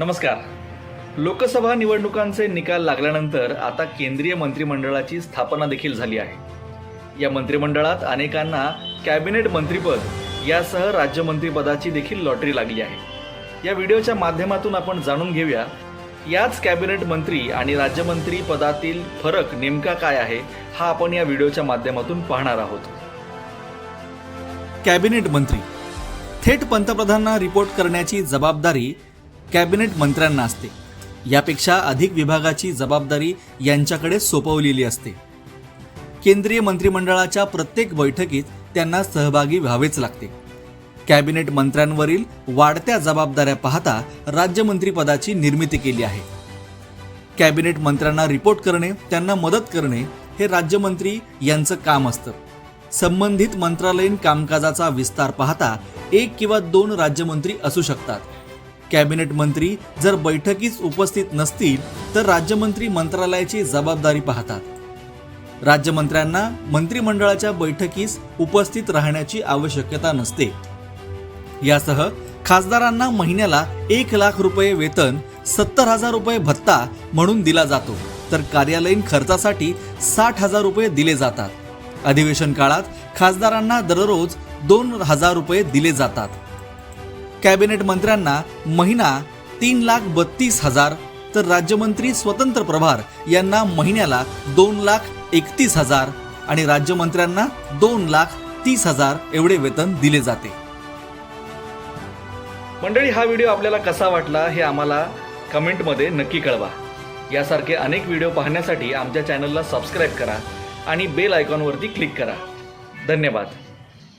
नमस्कार. लोकसभा निवडणुकांचे निकाल लागल्यानंतर आता केंद्रीय मंत्रिमंडळाची स्थापना देखील झाली आहे. या मंत्रिमंडळात अनेकांना कॅबिनेट मंत्रीपद यासह राज्यमंत्रीपदाची देखील लॉटरी लागली आहे. या व्हिडिओच्या माध्यमातून आपण जाणून घेऊया याच कॅबिनेट मंत्री आणि राज्यमंत्री पदातील फरक नेमका काय आहे हा आपण या व्हिडिओच्या माध्यमातून पाहणार आहोत. कॅबिनेट मंत्री थेट पंतप्रधानांना रिपोर्ट करण्याची जबाबदारी कॅबिनेट मंत्र्यांना असते. यापेक्षा अधिक विभागाची जबाबदारी यांच्याकडे सोपवलेली असते. केंद्रीय मंत्रिमंडळाच्या प्रत्येक बैठकीत त्यांना सहभागी व्हावेच लागते. कॅबिनेट मंत्र्यांवरील वाढत्या जबाबदाऱ्या पाहता राज्यमंत्रीपदाची निर्मिती केली आहे. कॅबिनेट मंत्र्यांना रिपोर्ट करणे त्यांना मदत करणे हे राज्यमंत्री यांचं काम असतं. संबंधित मंत्रालयीन कामकाजाचा विस्तार पाहता एक किंवा दोन राज्यमंत्री असू शकतात. कॅबिनेट मंत्री जर बैठकीस उपस्थित नसतील तर राज्यमंत्री मंत्रालयाची जबाबदारी पाहतात. राज्यमंत्र्यांना मंत्रिमंडळाच्या बैठकीस उपस्थित राहण्याची आवश्यकता नसते. यासह खासदारांना महिन्याला एक लाख रुपये वेतन सत्तर हजार रुपये भत्ता म्हणून दिला जातो तर कार्यालयीन खर्चासाठी साठ हजार रुपये दिले जातात. अधिवेशन काळात खासदारांना दररोज दोन हजार रुपये दिले जातात. कॅबिनेट मंत्र्यांना महिना तीन लाख बत्तीस हजार तर राज्यमंत्री स्वतंत्र प्रभार यांना महिन्याला दोन लाख एकतीस हजार आणि राज्यमंत्र्यांना दोन लाख तीस हजार एवढे वेतन दिले जाते. मंडळी हा व्हिडिओ आपल्याला कसा वाटला हे आम्हाला कमेंटमध्ये नक्की कळवा. यासारखे अनेक व्हिडिओ पाहण्यासाठी आमच्या चॅनलला सबस्क्राईब करा आणि बेल आयकॉनवरती क्लिक करा. धन्यवाद.